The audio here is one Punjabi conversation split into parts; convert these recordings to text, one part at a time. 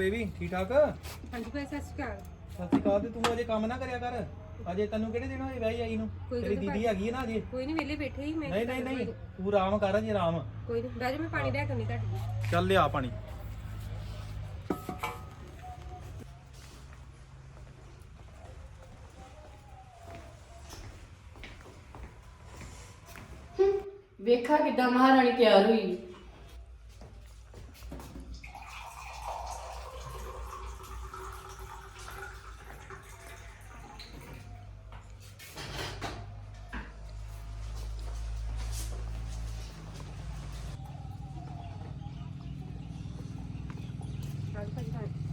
ਬੇਬੀ ਠੀਕ ਠਾਕ? ਹਾਂਜੀ ਭਾਈ ਸਤਿ ਸ਼੍ਰੀ ਅਕਾਲ। ਸਤਿ ਸ਼੍ਰੀ ਅਕਾਲ ਤੇ ਤੂੰ ਅਜੇ ਕੰਮ ਨਾ ਕਰਿਆ ਕਰ। ਅਜੇ ਤੈਨੂੰ ਕਿਹੜੇ ਦਿਨ ਹੋਏ ਵਿਆਹੀ ਆਈ ਨੂੰ? ਕੋਈ ਤੇਰੀ ਗੱਲ ਦੀਦੀ ਹੈਗੀ ਹੈ ਨਾ ਅਜੇ? ਕੋਈ ਨਹੀਂ ਵਿਹਲੇ ਬੈਠੇ ਹੀ ਮੈਂ ਨਹੀਂ ਨਹੀਂ ਨਹੀਂ ਤੂੰ ਆਰਾਮ ਕਰ ਅਜੇ ਆਰਾਮ। ਕੋਈ ਨਹੀਂ ਬਹਿ ਜਾ ਮੈਂ ਪਾਣੀ ਲੈ ਕੇ ਤੁਹਾਡੇ ਲਈ ਚੱਲ ਲਿਆ ਪਾਣੀ। ਵੇਖਾ ਕਿੱਦਾਂ ਮਹਾਰਾਣੀ ਤਿਆਰ ਹੋਈ ਹਾਂਜੀ ਭਾਜੀ ਹਾਂਜੀ।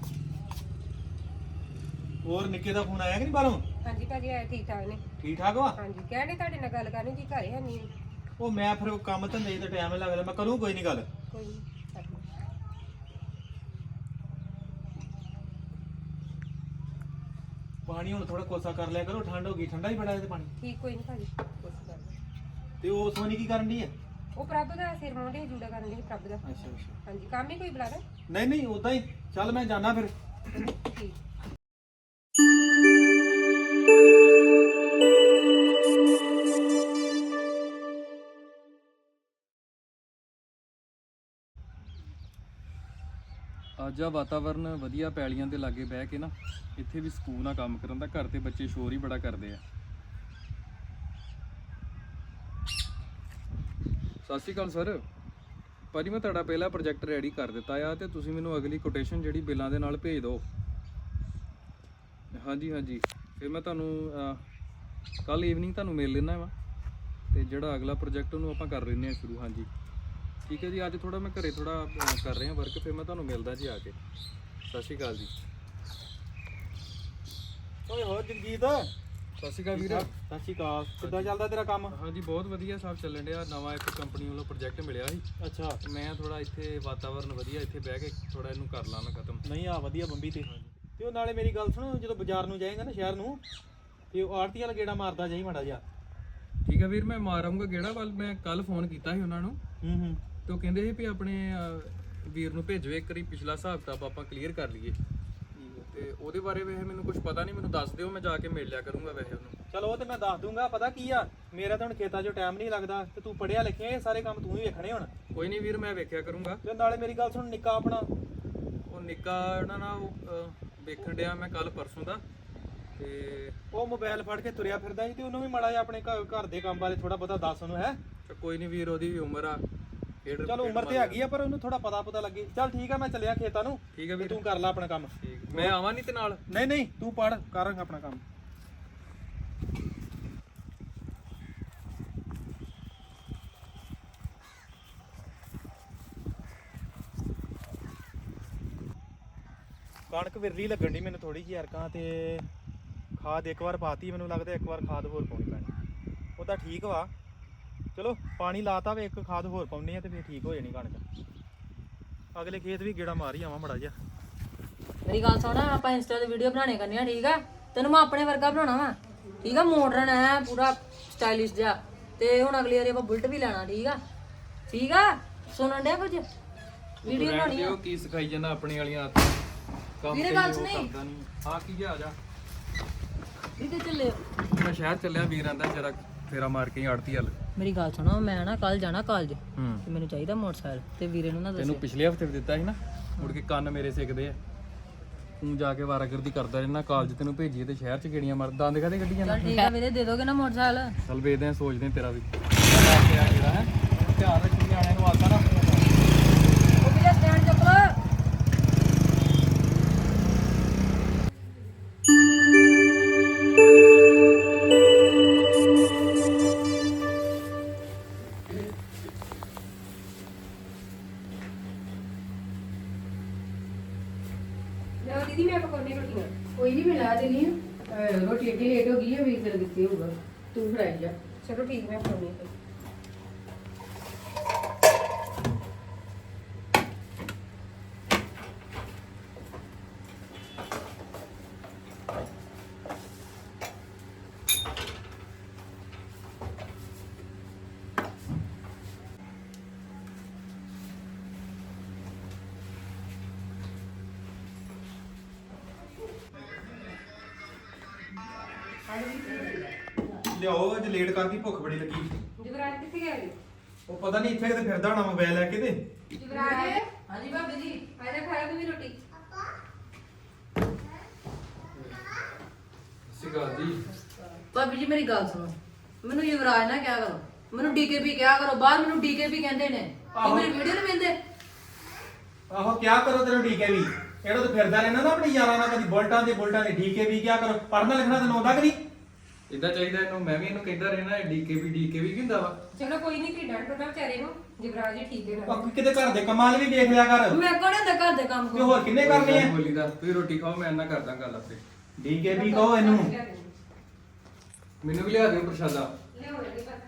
ਹੋਰ ਨਿੱਕੇ ਦਾ ਫੋਨ ਆਇਆ ਕਿ ਨਹੀਂ ਬਾਹਰੋਂ? ਹਾਂਜੀ ਭਾਜੀ ਆਏ ਠੀਕ ਠਾਕ ਨੇ। ਠੀਕ ਠਾਕ ਵਾ? ਹਾਂਜੀ ਕਹਿੰਦੇ ਤੁਹਾਡੇ ਨਾਲ ਗੱਲ ਕਰਨੀ ਜੀ ਘਰੇ ਹੈ ਨਹੀਂ? ਉਹ ਮੈਂ ਫਿਰ ਉਹ ਕੰਮ ਧੰਦੇ ਤੇ ਟਾਈਮ ਲੱਗਦਾ ਮੈਂ ਕਰੂੰ ਕੋਈ ਨਹੀਂ ਗੱਲ? ਕੋਈ ਨਹੀਂ ਪਾਣੀ ਹੁਣ ਥੋੜਾ ਕੋਸਾ ਕਰ ਲਿਆ ਕਰੋ ਠੰਡ ਹੋ ਗਈ ਠੰਡਾ ਹੀ ਬੜਾ ਹੈ ਤੇ ਪਾਣੀ। ਠੀਕ ਕੋਈ ਨਹੀਂ ਭਾਜੀ ਕੋਈ ਗੱਲ ਨੀ। ਤੇ ਉਹ ਸੋਨੀ ਕੀ ਕਰਨ ਦੀ ਹੈ ਉਹ ਪ੍ਰਭ ਦਾ ਸਿਰ ਮੋਢੇ ਜੂੜਾ ਕਰਨ ਦੇ ਪ੍ਰਭ ਦਾ। ਅੱਛਾ ਅੱਛਾ। ਹਾਂਜੀ ਕੰਮ ਹੀ ਕੋਈ ਬੁਲਾ ਨਹੀਂ ਨਹੀਂ ਉਦਾਂ ਹੀ। ਚੱਲ ਮੈਂ ਜਾਣਾ ਫਿਰ। ਠੀਕ। ਅੱਜ ਆ ਵਾਤਾਵਰਨ, ਵਧੀਆ ਪੈਲੀਆਂ ਦੇ ਲਾਗੇ ਬਹਿ ਕੇ ਨਾ, ਇੱਥੇ ਵੀ ਸਕੂਨ ਨਾਲ ਕੰਮ ਕਰਨ ਦਾ, ਘਰ ਤੇ ਬੱਚੇ ਸ਼ੋਰ ਹੀ ਬੜਾ ਕਰਦੇ ਆ। ਸਤਿ ਸ਼੍ਰੀ ਅਕਾਲ ਸਰ। ਭਾਜੀ, ਮੈਂ ਤੁਹਾਡਾ ਪਹਿਲਾ ਪ੍ਰੋਜੈਕਟ ਰੈਡੀ ਕਰ ਦਿੱਤਾ ਆ ਤੇ ਤੁਸੀਂ ਮੈਨੂੰ ਅਗਲੀ ਕੋਟੇਸ਼ਨ ਜਿਹੜੀ ਬਿੱਲਾਂ ਦੇ ਨਾਲ ਭੇਜ ਦਿਓ। ਹਾਂਜੀ ਹਾਂਜੀ। ਫਿਰ ਮੈਂ ਤੁਹਾਨੂੰ ਕੱਲ ਈਵਨਿੰਗ ਤੁਹਾਨੂੰ ਮਿਲ ਲੈਣਾ ਵਾ ਤੇ ਜਿਹੜਾ ਅਗਲਾ ਪ੍ਰੋਜੈਕਟ ਉਹਨੂੰ ਆਪਾਂ ਕਰ ਲੈਂਦੇ ਆ ਸ਼ੁਰੂ। ਹਾਂਜੀ। ਠੀਕ ਹੈ ਜੀ ਅੱਜ ਥੋੜਾ ਮੈਂ ਘਰੇ ਥੋੜਾ ਕਰ ਰਿਹਾ ਵਰਕ ਫਿਰ ਮੈਂ ਤੁਹਾਨੂੰ ਮਿਲਦਾ ਜੀ ਆ ਕੇ। ਸਤਿ ਸ਼੍ਰੀ ਅਕਾਲ ਜੀ। ਓਏ ਹੋਰ ਜਗਜੀਤ। ਸਤਿ ਸ਼੍ਰੀ ਅਕਾਲ ਵੀਰ। ਸਤਿ ਸ਼੍ਰੀ ਅਕਾਲ। ਕਿੱਦਾਂ ਚੱਲਦਾ ਤੇਰਾ ਕੰਮ? ਹਾਂਜੀ ਬਹੁਤ ਵਧੀਆ ਸਭ ਚੱਲਣ ਡਿਆ। ਨਵਾਂ ਇੱਕ ਕੰਪਨੀ ਵੱਲੋਂ ਪ੍ਰੋਜੈਕਟ ਮਿਲਿਆ ਸੀ। ਅੱਛਾ। ਮੈਂ ਥੋੜਾ ਇੱਥੇ ਵਾਤਾਵਰਨ ਵਧੀਆ ਇੱਥੇ ਬਹਿ ਕੇ ਥੋੜਾ ਇਹਨੂੰ ਕਰ ਲਾਂ ਮੈਂ ਖਤਮ। ਨਹੀਂ ਆ ਵਧੀਆ ਬੰਬੀ ਤੇ। ਤੇ ਉਹ ਨਾਲੇ ਮੇਰੀ ਗੱਲ ਸੁਣੋ ਜਦੋਂ ਬਾਜ਼ਾਰ ਨੂੰ ਜਾਏਗਾ ਨਾ ਸ਼ਹਿਰ ਨੂੰ ਤੇ ਉਹ ਆੜਤੀ ਵਾਲਾ ਗੇੜਾ ਮਾਰਦਾ ਜਾਈ ਮਾੜਾ ਜਿਹਾ। ਠੀਕ ਹੈ ਵੀਰ ਮੈਂ ਮਾਰਾਂਗਾ ਗੇੜਾ ਵੱਲ ਮੈਂ ਕੱਲ ਫੋਨ ਕੀਤਾ ਸੀ ਉਹਨਾਂ ਨੂੰ। ਹੂੰ ਹੂੰ। ਤੇ ਉਹ ਕਹਿੰਦੇ ਸੀ ਵੀ ਆਪਣੇ ਅਹ, ਵੀਰ ਨੂੰ ਭੇਜੋ ਇੱਕ ਵਾਰੀ ਪਿਛਲਾ ਹਿਸਾਬ ਕਿਤਾਬ ਆਪਾਂ ਕਲੀਅਰ ਕਰ ਲਈਏ। ਤੇ ਉਹਦੇ ਬਾਰੇ ਵੈਸੇ ਮੈਨੂੰ ਕੁਝ ਪਤਾ ਨਹੀਂ ਮੈਨੂੰ ਦੱਸ ਦਿਓ ਮੈਂ ਜਾ ਕੇ ਮਿਲ ਲਿਆ ਕਰੂੰਗਾ ਵੈਸੇ ਉਹਨੂੰ। ਚਲੋ ਉਹ ਤੇ ਮੈਂ ਦੱਸ ਦੂੰਗਾ ਪਤਾ ਕੀ ਆ ਮੇਰਾ ਤਾਂ ਹੁਣ ਖੇਤਾਂ 'ਚੋਂ ਟਾਈਮ ਨਹੀਂ ਲੱਗਦਾ ਤੇ ਤੂੰ ਪੜਿਆ ਲਿਖਿਆ ਇਹ ਸਾਰੇ ਕੰਮ ਤੂੰ ਹੀ ਵੇਖਣੇ ਹੁਣ। ਕੋਈ ਨਹੀਂ ਵੀਰ ਮੈਂ ਵੇਖਿਆ ਕਰੂੰਗਾ। ਤੇ ਨਾਲੇ ਮੇਰੀ ਗੱਲ ਸੁਣ ਨਿੱਕਾ ਆਪਣਾ। ਉਹ ਨਿੱਕਾ ਨਾ ਨਾ ਉਹ ਅਹ, ਵੇਖਣ ਡਿਆ ਮੈਂ ਕੱਲ ਪਰਸੋਂ ਦਾ ਤੇ ਉਹ ਮੋਬਾਈਲ ਫੜ ਕੇ ਤੁਰਿਆ ਫਿਰਦਾ ਸੀ ਤੇ ਉਹਨੂੰ ਵੀ ਮਾੜਾ ਜਿਹਾ ਆਪਣੇ ਘਰ ਘਰ ਦੇ ਕੰਮ ਬਾਰੇ ਥੋੜਾ ਬਹੁਤਾ ਦੱਸ ਉਹਨੂੰ ਹੈ। ਤੇ ਕੋਈ ਨਹੀਂ ਵੀਰ ਉਹਦੀ ਵੀ ਉਮਰ ਆ। ਖੇਡ ਚਲ ਉਮਰ ਤੇ ਹੈਗੀ ਆ ਪਰ ਉਹਨੂੰ ਥੋੜਾ ਪਤਾ ਪਤਾ ਲੱਗੇ। ਚੱਲ ਠੀਕ ਆ ਮੈਂ ਚੱਲਿਆ ਖੇਤਾਂ ਨੂੰ ਠੀਕ ਤੇ ਵੀਰ। ਤੂੰ ਕਰ ਲੈ ਆਪਣਾ ਕੰਮ। ਮੈਂ ਆਵਾਂ ਨਹੀਂ ਤੇ ਨਾਲ? ਨਹੀਂ ਨਹੀਂ ਤੂੰ ਪੜ ਕਰ ਆਪਣਾ ਕੰਮ। ਕਣਕ ਵਿਰਲੀ ਲੱਗਣ ਦੀ ਮੈਨੂੰ ਥੋੜੀ ਜਿਹੀ ਅਰਕਾਂ ਤੇ ਖਾਦ ਇੱਕ ਵਾਰ ਪਾਤੀ ਮੈਨੂੰ ਲੱਗਦਾ ਇੱਕ ਵਾਰ ਖਾਦ ਹੋਰ ਪਾਉਣੀ ਪੈਣੀ। ਉਹਦਾ ਠੀਕ ਵਾ। ਚਲੋ ਪਾਣੀ ਲਾਤਾ ਵੇ ਇੱਕ ਖਾਦ ਹੋਰ ਪਾਉਣੀ ਆ ਤੇ ਫਿਰ ਠੀਕ ਹੋ ਜਾਣੀ ਕਣਕ। ਅਗਲੇ ਖੇਤ ਵੀ ਗੇੜਾ ਮਾਰ ਆਵਾਂ ਮੜਾ ਜਿਹਾ। ਮੇਰੀ ਗੱਲ ਸੁਣ ਆਪਾਂ ਇੰਸਟਾ ਤੇ ਵੀਡੀਓ ਬਣਾਣੇ ਕਰਨੀ ਆ ਠੀਕ ਆ? ਤੈਨੂੰ ਮੈਂ ਆਪਣੇ ਵਰਗਾ ਬਣਾਉਣਾ ਵਾ ਠੀਕ ਆ? ਮਾਡਰਨ ਹੈ ਪੂਰਾ ਸਟਾਈਲਿਸ਼ ਜਿਹਾ। ਤੇ ਹੁਣ ਅਗਲੀ ਵਾਰੀ ਆਪਾਂ ਬੁਲਟ ਵੀ ਲੈਣਾ ਠੀਕ ਆ? ਠੀਕ ਆ? ਸੁਣਨ ਡਿਆ ਕੁਝ? ਵੀਡੀਓ ਬਣਾਉਣੀ ਆ। ਦਿਓ ਕੀ ਸਿਖਾਈ ਜਾਂਦਾ ਆਪਣੀ ਵਾਲੀਆਂ ਆਦਤਾਂ ਕੰਮ ਵੀਰੇ ਗੱਲ ਉਹ ਸੁਣੀ। ਕਰਦਾ ਨਹੀਂ। ਹਾਂ ਕੀ ਆ ਜਾ। ਕਿਤੇ ਚੱਲੇ ਮੈਂ ਸ਼ਹਿਰ ਚੱਲਿਆ ਵੀਰਾਂ ਦਾ ਜਰਾ ਫੇਰਾ ਮਾਰ ਕੇ ਆੜਤੀ ਹਲ ਮੇਰੀ ਗੱਲ ਸੁਣੋ ਮੈਂ ਨਾ ਕੱਲ ਜਾਣਾ ਕਾਲਜ ਹੂੰ। ਤੇ ਮੈਨੂੰ ਚਾਹੀਦਾ ਮੋਟਰਸਾਈਕਲ ਤੇ ਵੀਰੇ ਨੂੰ ਨਾ ਤੈਨੂੰ ਦੱਸਿਓ। ਪਿਛਲੇ ਹਫ਼ਤੇ ਵੀ ਦਿੱਤਾ ਸੀ ਨਾ ਮੁੜ ਕੇ ਕੰਨ ਮੇਰੇ ਸਿੱਕਦੇ ਆ। ਤੂੰ ਜਾ ਕੇ ਵਾਰਾਗਰਦੀ ਕਰਦਾ ਰਹਿਣਾ ਕਾਲਜ ਤੈਨੂੰ ਭੇਜੀਏ ਤੇ ਸ਼ਹਿਰ ਚ ਗੇੜੀਆਂ ਮਾਰ ਦੰਦ ਕਾਹਦੇ ਕੱਢੀ ਜਾਂਦਾ? ਚੱਲ ਠੀਕ ਆ ਵੀਰੇ ਦੇ ਦੋਗੇ ਨਾ ਮੋਟਰਸਾਈਕਲ? ਚੱਲ ਵੇਖਦੇ ਆ ਸੋਚਦੇ ਆ ਤੇਰਾ ਵੀ। ਲੈ ਕੇ ਆ ਜਿਹੜਾ ਹੈ। ਧਿਆਨ ਰੱਖੀ ਨਿਆਣਿਆਂ ਨੂੰ ਆਤਾ ਨਾ। ਲਿਆਓ ਅੱਜ ਲੇਟ ਕਰਦੀ ਭੁੱਖ ਬੜੀ ਲੱਗੀ। ਜਵਰਾਜ ਕਿੱਥੇ ਗਿਆ ਜੀ ਉਹ ਪਤਾ ਨਹੀਂ ਇੱਥੇ ਕਿਤੇ ਫਿਰਦਾ ਹੋਣਾ ਮੋਬਾਈਲ ਲੈ ਕੇ ਤੇ। ਜਵਰਾਜ ਹਾਂਜੀ ਭਾਬੀ ਜੀ ਆਜਾ ਖਾਇਆ ਤੂੰ ਵੀ ਰੋਟੀ। ਸਿਕਾ ਜੀ ਭਾਬੀ ਜੀ ਮੇਰੀ ਗੱਲ ਸੁਣੋ। ਮੈਨੂੰ ਯੁਵਰਾਜ ਨਾ ਕਿਹਾ ਕਰੋ? ਮੈਨੂੰ ਡੀਕੇਪੀ ਕਿਹਾ ਕਰੋ? ਬਾਹਰ ਮੈਨੂੰ ਡੀਕੇਪੀ ਕਹਿੰਦੇ ਨੇ। ਇਹ ਮੇਰੀ ਵੀਡੀਓ ਨਹੀਂ ਵੇਂਦੇ ਆਹੋ ਕਿਆ ਕਰੋ ਤੈਨੂੰ ਡੀਕੇ ਵੀ ਇਹੜਾ ਤਾਂ ਫਿਰਦਾ ਰਹਿਣਾ ਨਾ ਆਪਣੀ ਯਾਰਾਂ ਨਾਲ ਕਦੀ ਬੁਲਟਾਂ ਦੇ ਬੁਲਟਾਂ ਦੇ ਡੀਕੇ ਵੀ ਕਿਆ ਕਰੋ? ਪੜ੍ਹਨਾ ਲਿਖਣਾ ਤੈਨੂੰ ਆਉਂਦਾ ਕਿ ਨਹੀਂ? ਇਦਾਂ ਚਾਹੀਦਾ ਇਹਨੂੰ ਮੈਂ ਵੀ ਇਹਨੂੰ ਕਹਿੰਦਾ ਰਹਿਣਾ ਡੀਕੇਪੀ ਡੀਕੇਪੀ ਕਿੰਦਾ ਵਾ ਚਲੋ ਕੋਈ ਨਹੀਂ ਡਾਂਟ ਪਤਾ ਵਿਚਾਰੇ ਨੂੰ ਜਵਰਾਜ ਜੀ ਠੀਕ ਹੈ ਨਾ। ਆਹ ਕਿਤੇ ਘਰ ਦੇ ਕੰਮਾਂ ਵਾਲੇ ਵੀ ਦੇਖ ਲਿਆ ਕਰ। ਮੈਂ ਕੋਣੇ ਦਾ ਘਰ ਦੇ ਕੰਮ ਤੇ ਹੋਰ ਕਿੰਨੇ ਕਰਨੇ ਆ? ਬੋਲੀ ਦਾ ਤੁਸੀਂ ਰੋਟੀ ਖਾਓ ਮੈਂ ਇਹਨਾਂ ਕਰਦਾ ਗੱਲ ਆਪੇ। ਡੀਕੇ ਵੀ ਕਹੋ ਇਹਨੂੰ। ਮੈਨੂੰ ਵੀ ਲਿਆ ਦਿਓ ਪ੍ਰਸ਼ਾਦਾ। ਲਿਆਓ ਜੀ ਬਸ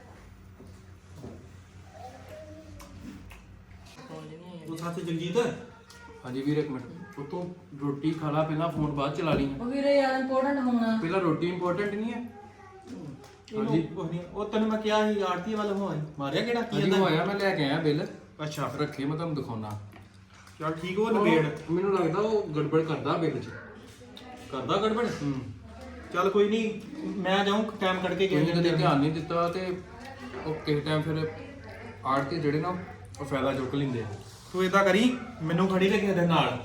ਉਹ ਸੱਚ ਜਗਜੀਤ? ਹਾਂਜੀ ਵੀਰ ਇੱਕ ਮਿੰਟ। ਉਤੋਂ ਰੋਟੀ ਖਾ ਲਾ ਪਹਿਲਾਂ ਫੋਨ ਬਾਅਦ ਚਲਾ ਲਈ ਉਹ ਵੀਰੇ ਯਾਰ ਇੰਪੋਰਟੈਂਟ ਹੋਣਾ। ਪਹਿਲਾਂ ਰੋਟੀ ਇੰਪੋਰਟੈਂਟ ਨਹੀਂ ਹੈ। ਹਾਂਜੀ। ਕੁਛ ਨਹੀਂ ਉਹ ਤੈਨੂੰ ਮੈਂ ਕਿਹਾ ਸੀ ਆਰਤੀ ਵੱਲ ਹੋਈ ਮਾਰਿਆ ਕਿਹੜਾ? ਕੀ ਹਾਂਜੀ ਉਹ ਆਇਆ ਮੈਂ ਲੈ ਕੇ ਆਇਆ ਬਿੱਲ। ਅੱਛਾ। ਰੱਖੇ ਮੈਂ ਤੁਹਾਨੂੰ ਦਿਖਾਉਣਾ। ਚਲ ਠੀਕ ਉਹ ਨਵੇੜ ਮੈਨੂੰ ਲੱਗਦਾ ਉਹ ਗੜਬੜ ਕਰਦਾ ਬਿੱਲ 'ਚ। ਕਰਦਾ ਗੜਬੜ? ਹੂੰ। ਚੱਲ ਕੋਈ ਨਹੀਂ ਮੈਂ ਜਾਊਂ ਟਾਈਮ ਕੱਢ ਕੇ ਕਿਉਂਕਿ ਗਿਆ ਕਦੇ ਧਿਆਨ ਨਹੀਂ ਦਿੱਤਾ ਤੇ ਉਹ ਕਿਸੇ ਟਾਈਮ ਫਿਰ ਆੜਤੀ ਜਿਹੜੇ ਨਾ ਉਹ ਫਾਇਦਾ ਚੁੱਕ ਲੈਂਦੇ ਆ। ਤੂੰ ਇਦਾਂ ਕਰੀ ਮੈਨੂੰ ਖੜੀ ਲੈ ਕੇ ਦੇ ਨਾਲ।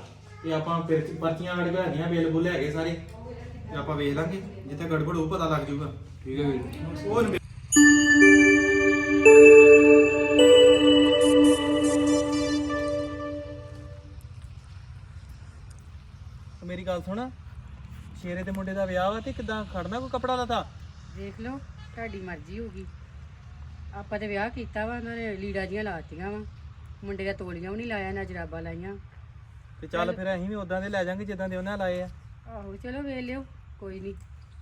ਤੇ ਆਪਾਂ ਫਿਰ ਪਰਚੀਆਂ ਸਾਡੇ ਕੋਲ ਹੈਗੀਆਂ ਬਿੱਲ ਬੁੱਲ ਹੈਗੇ ਸਾਰੇ। ਤੇ ਆਪਾਂ ਵੇਖ ਲਾਂਗੇ ਜਿੱਥੇ ਗੜਬੜ ਉਹ ਪਤਾ ਲੱਗ ਜਾਊਗਾ। ਠੀਕ ਹੈ ਵੀਰ ਉਹ ਮੇਰੀ ਗੱਲ ਸੁਣ। ਸ਼ੇਰੇ ਦੇ ਮੁੰਡੇ ਦਾ ਵਿਆਹ ਵਾ ਤੇ ਕਿਦਾਂ ਖੜਨਾ ਕੋਈ ਕਪੜਾ ਲਤਾ? ਦੇਖ ਲਓ ਤੁਹਾਡੀ ਮਰਜ਼ੀ ਹੋਗੀ ਆਪਾਂ ਤੇ ਵਿਆਹ ਕੀਤਾ ਵਾ ਉਹਨਾਂ ਨੇ ਲੀੜਾ ਜੀਆਂ ਲਾਤੀਆਂ ਵਾ। ਮੁੰਡੇ ਦਾ ਤੋਲੀਆਂ ਵੀ ਨਹੀਂ ਲਾਇਆ ਨਾ ਜਰਾਬਾਂ ਲਾਈਆਂ। ਤੇ ਚੱਲ ਫਿਰ ਅਸੀਂ ਵੀ ਉਦਾਂ ਦੇ ਲੈ ਜਾਾਂਗੇ ਜਿੱਦਾਂ ਦੇ ਉਹਨਾਂ ਲਾਏ ਆ। ਆਹੋ ਚਲੋ ਵੇਖ ਲਿਓ ਕੋਈ ਨਹੀਂ।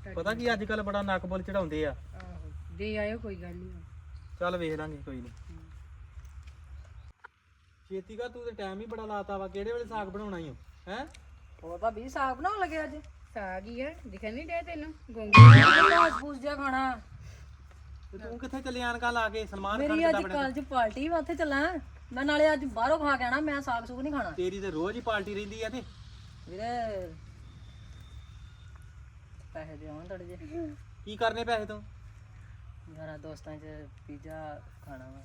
ਪਤਾ ਕੀ ਅੱਜ ਕੱਲ ਬੜਾ ਨੱਕ ਬੁੱਲ ਚੜਾਉਂਦੇ ਆ। ਆਹੋ ਦੇ ਆਇਓ ਕੋਈ ਗੱਲ ਨਹੀਂ। ਚੱਲ ਵੇਖ ਲਾਂਗੇ ਕੋਈ ਨਹੀਂ। ਛੇਤੀ ਕਰ ਤੂੰ ਤੇ ਟਾਈਮ ਹੀ ਬੜਾ ਲਾਤਾ ਵਾ ਕਿਹੜੇ ਵੇਲੇ ਸਾਗ ਬਣਾਉਣਾ ਓ ਹੈ? ਹੋਰ ਭਾਬੀ ਸਾਗ ਬਣਾਉਣ ਲੱਗੇ ਅੱਜ? ਸਾਗ ਹੀ ਆ ਦਿਖਣ ਨਹੀਂ ਡਿਆ ਤੈਨੂੰ? ਗੋਂਗੀ ਮਾਸ ਪੂਸ ਜਿਹਾ ਖਾਣਾ। ਤੇ ਤੂੰ ਕਿੱਥੇ ਚੱਲਿਆ ਅਨਕਾ ਲਾ ਕੇ? ਸਲਮਾਨ ਖਾਨ ਮੇਰੀ ਅੱਜ ਕਾਲਜ ਪਾਰਟੀ ਵਾ ਉੱਥੇ ਚੱਲਾਂ। ਮੈਂ ਨਾਲੇ ਅੱਜ ਬਾਹਰੋਂ ਖਾ ਕੇ ਆਣਾ ਮੈਂ ਸਾਗ ਸੁਗ ਨਹੀਂ ਖਾਣਾ। ਤੇਰੀ ਤੇ ਰੋਜ਼ ਹੀ ਪਾਰਟੀ ਰਹਿੰਦੀ ਆ ਤੇ। ਵੀਰੇ ਪੈਸੇ ਦੇ ਆਉਣ ਥੋੜੇ ਜਿਹੇ। ਕੀ ਕਰਨੇ ਪੈਸੇ ਤੂੰ? ਯਾਰਾ ਦੋਸਤਾਂ 'ਚ ਪੀਜ਼ਾ ਖਾਣਾ ਵਾ।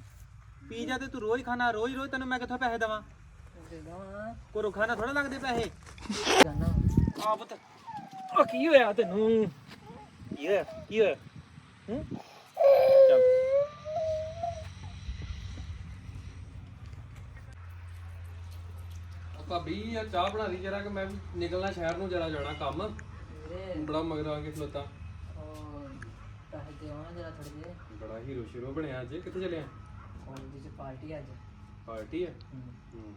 ਪੀਜ਼ਾ ਤੇ ਤੂੰ ਰੋਜ਼ ਖਾਣਾ ਰੋਜ਼ ਰੋਜ਼ ਤੈਨੂੰ ਮੈਂ ਕਿੱਥੋਂ ਪੈਸੇ ਦੇਵਾਂ? ਦੇ ਦਵਾਂ। ਕੋਰੋ ਖਾਣਾ ਥੋੜਾ ਲੱਗਦੇ ਪੈਸੇ? ਜਾਨਾ। ਆ ਪੁੱਤ। ਉਹ ਕੀ ਹੋਇਆ ਤੈਨੂੰ? ਕੀ ਹੋਇਆ? ਕੀ ਹੋਇਆ? ਹੂੰ? ਚੱਲ। ਆ ਭਾਬੀ ਆ ਚਾਹ ਬਣਾ ਦੀ ਜਰਾ ਕਿ ਮੈਂ ਵੀ ਨਿਕਲਣਾ ਸ਼ਹਿਰ ਨੂੰ ਜਰਾ ਜਾਣਾ ਕੰਮ। ਵੀਰੇ। ਬੜਾ ਮਗਰ ਆ ਕੇ ਖਲੋਤਾ। ਉਹ ਪੈਸੇ ਦੇ ਆਉਣ ਜਰਾ ਥੋੜੇ ਜਿਹੇ। ਬੜਾ ਹੀਰੋ ਸ਼ੀਰੋ ਬਣਿਆ ਅੱਜ। ਕਿੱਥੇ ਚੱਲਿਆ ਕਾਲਜ 'ਚ ਪਾਰਟੀ ਅੱਜ। ਪਾਰਟੀ ਹੈ। ਹੂੰ।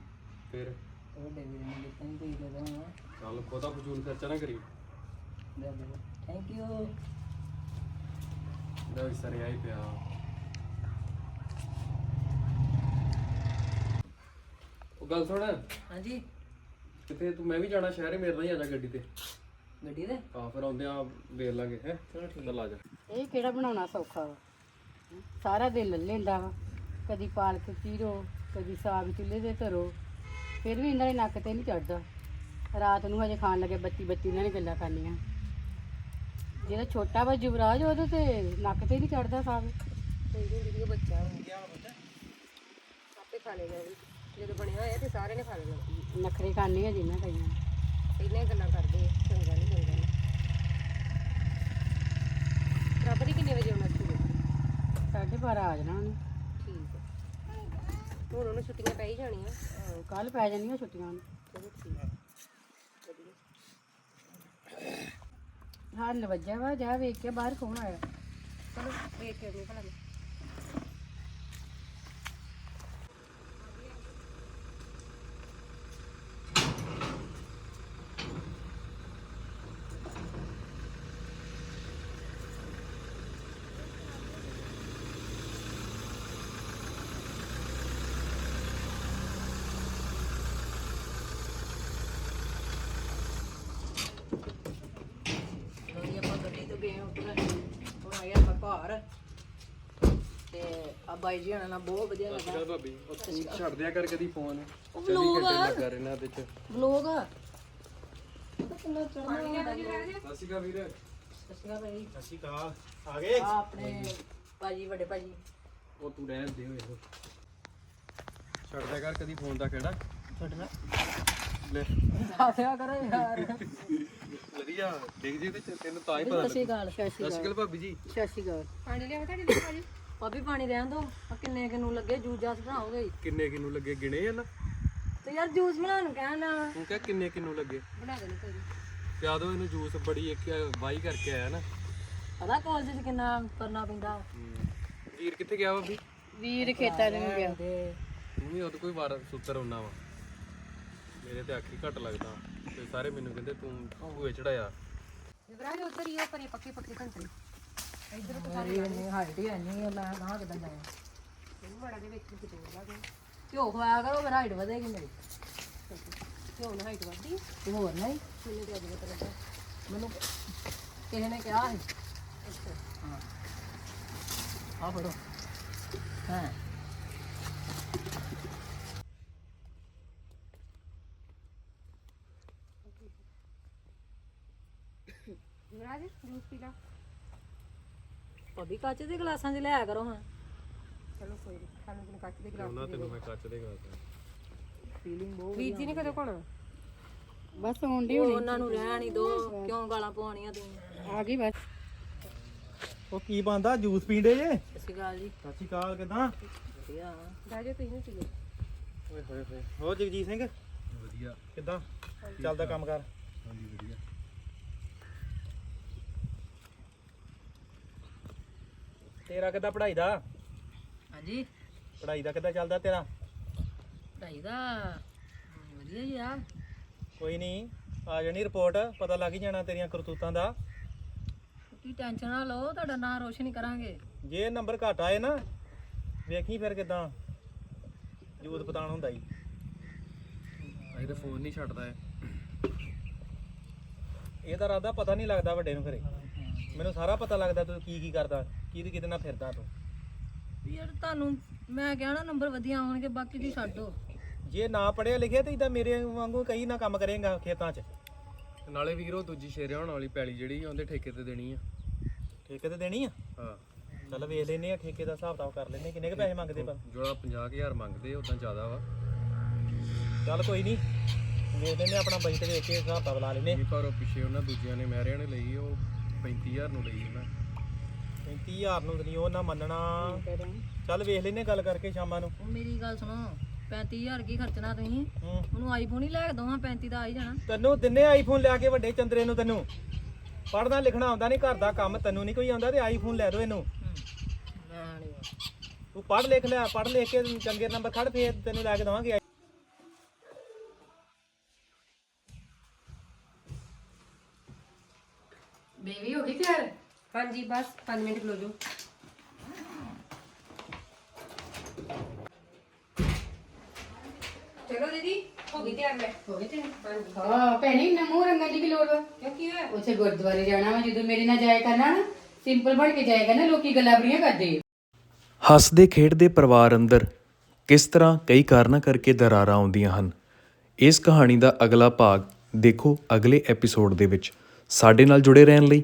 ਫਿਰ? ਉਹ ਡੇ ਵੀਰੇ ਨੇ ਦਿੱਤਾ ਨਹੀਂ ਕੋਈ ਦੇ ਦਵਾਂ ਚੱਲ ਬਹੁਤਾ ਫਜ਼ੂਲ ਖਰਚਾ ਨਾ ਕਰੀ। ਦੇ। ਥੈਂਕ ਯੂ ਦਾ ਵੀ ਸਰਿਆ ਹੀ ਪਿਆ। ਉਹ ਗੱਲ ਸੁਣ। ਹਾਂਜੀ। ਕਿਤੇ ਤੂੰ? ਮੈਂ ਵੀ ਜਾਣਾ ਸ਼ਹਿਰ ਮੇਰੇ ਨਾਲ ਹੀ ਆ ਜਾ ਗੱਡੀ ਤੇ। ਗੱਡੀ ਦੇ? ਆ ਫਿਰ ਆਉਂਦੇ ਆ ਵੇਖ ਲਾਂਗੇ ਹੈ? ਚਲੋ ਠੀਕ ਆ ਜਾ। ਇਹ ਕਿਹੜਾ ਬਣਾਉਣਾ ਸੌਖਾ ਵਾ? ਸਾਰਾ ਦਿਨ ਲੈ ਲੈਂਦਾ ਵਾ। ਕਦੀ ਪਾਲਕ ਚੀਰੋ ਕਦੀ ਸਾਗ ਚੁੱਲ੍ਹੇ ਤੇ ਧਰੋ। ਫਿਰ ਵੀ ਇਹਨਾਂ ਦੇ ਨੱਕ ਤੇ ਨਹੀਂ ਚੜਦਾ। ਰਾਤ ਨੂੰ ਹਜੇ ਖਾਣ ਲੱਗੇ ਬੱਤੀ ਬੱਤੀ ਇਹਨਾਂ ਨੇ ਗੱਲਾਂ ਕਰਨੀਆਂ। ਜਿਹੜਾ ਛੋਟਾ ਵਾ ਯੁਵਰਾਜ ਉਹਦੇ ਤੇ ਨੱਕ ਤੇ ਨਹੀਂ ਚੜਦਾ ਸਾਗ। ਨਹੀਂ ਵੀਡੀਓ ਬੱਚਾ ਆਪੇ ਖਾ ਲੇਗਾ ਜਦੋਂ ਬਣਿਆ ਹੋਇਆ ਤੇ ਸਾਰਿਆਂ ਨੇ ਖਾ ਲੈਣਾ। ਨਖਰੇ ਖਾਣੇ ਆ ਜਿੰਨਾ ਕਈਆਂ ਪਹਿਲਾਂ ਹੀ ਗੱਲਾਂ ਕਰਦੇ ਆ, ਚੰਗਾ ਨਹੀਂ ਚੰਗਾ ਨਹੀਂ ਰੱਬ ਦੀ ਕਿੰਨੇ ਵਜੇ ਆਉਣਾ ਸਕੂਲ ਸਾਢੇ ਬਾਰਾਂ ਆ ਜਾਣਾ ਉਹਨੇ। ਠੀਕ ਹੈ ਹੁਣ ਉਹਨੂੰ ਛੁੱਟੀਆਂ ਪੈ ਹੀ ਜਾਣੀਆਂ। ਕੱਲ ਪੈ ਜਾਣੀਆਂ ਛੁੱਟੀਆਂ ਨੂੰ ਚਲੋ ਠੀਕ ਹੈ ਹਾਲ ਵੱਜਿਆ ਵਾ ਜਾ ਵੇਖ ਕੇ ਬਾਹਰ ਕੌਣ ਆਇਆ। ਚਲੋ ਵੇਖ ਕੇ ਆਉਂਦੇ ਭਲਾ। ਮੈਂ। ਲੋ ਜੀ ਆਪਾਂ ਗੱਡੀ ਤੋਂ ਗਏ ਉੱਤਰ ਹੁਣ ਆ ਗਿਆ ਆਪਾਂ ਘਰ। ਤੇ ਆ ਬਾਈ ਜੀ ਹਣਾ ਨਾਲ ਬਹੁਤ ਵਧੀਆ ਲੱਗਾ। ਭਾਬੀ। ਉਹ ਤੂੰ ਛੱਡ ਦਿਆ ਕਰ ਕਦੀ ਫੋਨ। ਉਹ 24 vlog ਘੰਟੇ ਆ। ਲੱਗਾ ਰਹਿਣਾ ਤੇ ਚ ਵਲੋਗ ਸਤਿ ਸ਼੍ਰੀ ਅਕਾਲ ਵੀਰ। ਸਤਿ ਸ਼੍ਰੀ ਅਕਾਲ ਭਾਈ। ਸਤਿ ਸ਼੍ਰੀ ਅਕਾਲ। ਆ ਗਏ? ਆ ਆਪਣੇ ਭਾਜੀ ਵੱਡੇ ਭਾਜੀ। ਉਹ ਤੂੰ ਰਹਿਣ ਦੇ ਹੋਏ ਉਹ ਛੱਡ ਦਿਆ ਕਰ ਕਦੀ ਫੋਨ ਦਾ ਕਿਹੜਾ? ਛੱਡਣਾ। ਲੈ। ਆਸਿਆ ਕਰੋ ਯਾਰ। ਵਧੀਆ ਦੇਖ ਜੀ ਤੇ ਤੈਨੂੰ ਤਾਂ ਹੀ ਪਤਾ ਅਕਾਲ ਸਤਿ ਸ਼੍ਰੀ ਸਤਿ ਸ਼੍ਰੀ ਅਕਾਲ ਭਾਬੀ ਜੀ। ਸ਼੍ਰੀ ਅਕਾਲ। ਪਾਣੀ ਲਿਆਵਾ ਤੁਹਾਡੇ ਲਈ ਭਾਜੀ ਭਾਬੀ ਪਾਣੀ ਰਹਿਣ ਦੋ ਆ ਕਿੰਨੇ ਕਿਨੂੰ ਲੱਗੇ ਜੂਸ ਜਾਸ ਬਣਾਓਗੇ? ਕਿੰਨੇ ਕਿਨੂੰ ਲੱਗੇ ਗਿਣੇ ਆ ਨਾ। ਤੇ ਯਾਰ ਜੂਸ ਬਣਾਉਣ ਨੂੰ ਕਹਿਣਾ ਤੂੰ ਕਿਹਾ ਕਿੰਨੇ ਕਿਨੂੰ ਲੱਗੇ। ਬਣਾ ਦੇਣੀ ਕੋਈ ਨੀ। ਪਿਆ ਦੋ ਇਹਨੂੰ ਜੂਸ ਬੜੀ ਇੱਕ ਵਾਈ ਕਰਕੇ ਆਇਆ ਨਾ। ਪਤਾ ਕਾਲਜ 'ਚ ਕਿੰਨਾ ਕਰਨਾ ਪੈਂਦਾ? ਵੀਰ ਕਿੱਥੇ ਗਿਆ ਭਾਬੀ? ਵੀਰ ਖੇਤਾਂ ਨੂੰ ਗਿਆ। ਤੇ ਵੀ ਉਹਦੇ ਕੋਈ ਵਾਰ ਸੁੱਤਰ ਹੁੰਨਾ ਵਾ। ਮੇਰੇ ਤੇ ਅੱਖੀ ਘੱਟ ਲੱਗਦਾ। ਤੇ ਸਾਰੇ ਮੈਨੂੰ ਕਹਿੰਦੇ ਤੂੰ ਭੂਏ ਚੜਾਇਆ। ਯੁਵਰਾਜ ਉੱਧਰ ਹੀ ਉਹ ਪਰੇ ਪੱਕੇ ਪੱਕੇ ਘੰਟੇ। ਮੇਰੀ ਇੰਨੀ ਹਾਈਟ ਹੀ ਨਹੀਂ ਮੈਂ ਕਹਾਂ ਕਿਦਾਂ ਜਾਵਾਂ ਇਹਨੂੰ ਬੜਾ ਦੇ ਵਿੱਚ ਕਿਤੇ ਲਾ ਦੇ ਘਿਓ ਖਵਾਇਆ ਕਰੋ ਮੇਰਾ ਹਾਈਟ ਵਧੇਗੀ ਮੇਰੀ। ਕਿਉਂ ਨਾ ਹਾਈਟ ਵੱਧਦੀ ਤੇ ਹੋਰ ਨਹੀਂ? ਕਿੰਨੇ ਦੇ ਅਜੇ ਪਤਾ ਲੱਗਾ। ਮੈਨੂੰ ਕਿਸੇ ਨੇ ਕਿਹਾ ਸੀ। ਹਾਂ। ਆ ਫੜੋ। ਹਾਂ। ਯੁਵਰਾਜ ਜੂਸ ਪੀ ਲਾ। ਭਾਬੀ ਕੱਚ ਦੇ ਗਲਾਸਾਂ 'ਚ ਲਿਆਇਆ ਕਰੋ ਹਾਂ ਚਲੋ ਕੋਈ ਨੀ ਸਾਨੂੰ ਕਿਨ ਕੱਚ ਦੇ ਗਲਾਸ ਉਹਨਾਂ ਤੈਨੂੰ ਮੈਂ ਕੱਚ ਦੇ ਗਾ ਫੀਲਿੰਗ ਬਹੁਤ ਵੀਰ ਜੀ ਨੇ ਕਦੋਂ ਕੋਣਾ ਬਸ ਆਉਣ ਦੀ ਉਹ ਉਹਨਾਂ ਨੂੰ ਰਹਿਣ ਹੀ ਦੋ ਕਿਉਂ ਗਾਲਾਂ ਪਵਾਉਣੀਆਂ ਤੁਸੀਂ ਆ ਗਈ ਬਸ। ਉਹ ਕੀ ਬੰਦਾ ਜੂਸ ਪੀਂਦੇ ਜੇ? ਸਤਿ ਸ਼੍ਰੀ ਅਕਾਲ ਜੀ। ਸਤਿ ਸ਼੍ਰੀ ਅਕਾਲ ਕਿਦਾਂ? ਵਧੀਆ। ਬਹਿ ਜਾ ਤੁਸੀਂ ਪੀ ਲਓ। ਓਏ ਹੋਏ ਹੋਏ। ਹੋ ਜਗਜੀਤ ਸਿੰਘ? ਵਧੀਆ। ਕਿਦਾਂ? ਚੱਲਦਾ ਕੰਮ ਕਰ? ਹਾਂਜੀ ਵਧੀਆ। ਤੇਰਾ ਕਿਦਾਂ ਪੜ੍ਹਾਈ ਦਾ? ਹਾਂਜੀ। ਪੜ੍ਹਾਈ ਦਾ ਕਿਦਾਂ ਚੱਲਦਾ ਤੇਰਾ? ਪੜ੍ਹਾਈ ਦਾ ਵਧੀਆ ਜੀ ਆ। ਕੋਈ ਨਹੀਂ ਆ ਜਾਣੀ ਰਿਪੋਰਟ ਪਤਾ ਲੱਗ ਹੀ ਜਾਣਾ ਤੇਰੀਆਂ ਕਰਤੂਤਾਂ ਦਾ। ਤੁਸੀਂ ਟੈਨਸ਼ਨ ਨਾ ਲਓ ਤੁਹਾਡਾ ਨਾਂ ਰੋਸ਼ਨ ਹੀ ਕਰਾਂਗੇ। ਜੇ ਨੰਬਰ ਘੱਟ ਆਏ ਨਾ ਵੇਖੀ ਫਿਰ ਕਿਦਾਂ ਜੂਤ ਪਤਾਣ ਹੁੰਦਾ ਈ। ਅਜੇ ਤਾਂ ਫੋਨ ਨਹੀਂ ਛੱਡਦਾ ਹੈ ਇਹਦਾ ਰਾਦਾ ਪਤਾ ਨਹੀਂ ਲੱਗਦਾ ਵੱਡੇ ਨੂੰ ਘਰੇ ਮੈਨੂੰ ਸਾਰਾ ਪਤਾ ਲੱਗਦਾ ਤੂੰ ਕੀ ਕੀ ਕਰਦਾ। ਕਿਹਦੇ ਕਿਹਦੇ ਨਾਲ ਫਿਰਦਾ ਤੂੰ? ਵੀ ਯਾਰ ਤੁਹਾਨੂੰ ਮੈਂ ਕਿਹਾ ਨਾ ਨੰਬਰ ਵਧੀਆ ਆਉਣਗੇ ਬਾਕੀ ਦੀ ਛੱਡੋ ਜੇ ਨਾ ਪੜਿਆ ਲਿਖਿਆ ਤੇ ਇਦਾਂ ਮੇਰੇ ਵਾਂਗੂ ਕਈ ਨਾ ਕੰਮ ਕਰੇਗਾ ਖੇਤਾਂ 'ਚ। ਨਾਲੇ ਵੀਰ ਉਹ ਦੂਜੀ ਸ਼ੇਰੇ ਹੋਣ ਵਾਲੀ ਪੈਲੀ ਜਿਹੜੀ ਉਹਦੇ ਠੇਕੇ ਤੇ ਦੇਣੀ ਆ। ਠੇਕੇ ਤੇ ਦੇਣੀ ਆ? ਹਾਂ। ਚੱਲ ਵੇਖ ਲੈਨੇ ਆ ਠੇਕੇ ਦਾ ਹਿਸਾਬ ਕਿਤਾਬ ਕਰ ਲੈਨੇ ਕਿੰਨੇ ਕੁ ਪੈਸੇ ਮੰਗਦੇ ਪਰ ਜਿਹੜਾ 50000 ਮੰਗਦੇ ਉਦਾਂ ਜ਼ਿਆਦਾ ਵਾ। ਚੱਲ ਕੋਈ ਨਹੀਂ ਵੇਖ ਲੈਨੇ ਆਪਣਾ ਬਜਟ ਵੇਖ ਕੇ ਹਿਸਾਬ ਕਿਤਾਬ ਲਾ ਲੈਨੇ ਪਰ ਉਹ ਪਿੱਛੇ ਉਹਨਾਂ ਦੂਜਿਆਂ ਨੇ ਮਹਿਰਿਆਂ ਨੇ ਲਈ ਉਹ 35000 ਨੂੰ ਲਈ ਉਹਨਾਂ 35000 ਨੂੰ ਨਹੀਂ ਉਹ ਨਾ ਮੰਨਣਾ। ਚੱਲ ਵੇਖ ਲੈਨੇ ਗੱਲ ਕਰਕੇ ਸ਼ਾਮਾਂ ਨੂੰ। ਉਹ ਮੇਰੀ ਗੱਲ ਸੁਣੋ 35000 ਕੀ ਖਰਚਣਾ ਤੁਸੀਂ? ਹੂੰ। ਮੈਨੂੰ ਆਈਫੋਨ ਹੀ ਲੈ ਕੇ ਦਵਾਂ 35 ਦਾ ਆ ਹੀ ਜਾਣਾ। ਤੈਨੂੰ ਦਿੰਨੇ ਆਈਫੋਨ ਲਿਆ ਕੇ ਵੱਡੇ ਚੰਦਰੇ ਨੂੰ ਤੈਨੂੰ। ਪੜਨਾ ਲਿਖਣਾ ਆਉਂਦਾ ਨਹੀਂ ਘਰ ਦਾ ਕੰਮ ਤੈਨੂੰ ਨਹੀਂ ਕੋਈ ਆਉਂਦਾ ਤੇ ਆਈਫੋਨ ਲੈ ਦੋ ਇਹਨੂੰ। ਤੂੰ ਪੜ ਲਿਖ ਲਿਆ ਪੜ ਲਿਖ ਕੇ ਚੰਗੇ ਨੰਬਰ ਖੜ ਫੇਰ ਤੈਨੂੰ ਲੈ ਕੇ ਦਵਾਂਗੇ ਹਾਂਜੀ ਬਸ 5 ਮਿੰਟ ਖਲੋ ਜਾਓ। ਚਲੋ ਦੀਦੀ ਹੋ ਗਈ ਤਿਆਰ ਮੈਂ। ਹੋ ਗਈ ਤਿਆਰ? ਹਾਂ ਭੈਣੀ ਨਮੋ ਰੰਗਾਂ ਦੀ ਕੀ ਲੋੜ ਵਾ? ਕਿਉਂ ਕੀ ਹੋਇਆ? ਉੱਥੇ ਗੁਰਦੁਆਰੇ ਜਾਣਾ ਵਾ ਜਦੋਂ ਮੇਰੇ ਨਾਲ ਜਾਇਆ ਕਰਨਾ ਨਾ ਸਿੰਪਲ ਬਣ ਕੇ ਜਾਇਆ ਕਰਨਾ ਲੋਕੀ ਗੱਲਾਂ ਬੜੀਆਂ ਕਰਦੇ ਆ। ਹੱਸਦੇ ਖੇਡਦੇ ਪਰਿਵਾਰ ਅੰਦਰ ਕਿਸ ਤਰ੍ਹਾਂ ਕਈ ਕਾਰਨਾਂ ਕਰਕੇ ਦਰਾਰਾਂ ਆਉਂਦੀਆਂ ਹਨ। ਇਸ ਕਹਾਣੀ ਦਾ ਅਗਲਾ ਭਾਗ ਦੇਖੋ ਅਗਲੇ ਐਪੀਸੋਡ ਦੇ ਵਿੱਚ। ਸਾਡੇ ਨਾਲ ਜੁੜੇ ਰਹਿਣ ਲਈ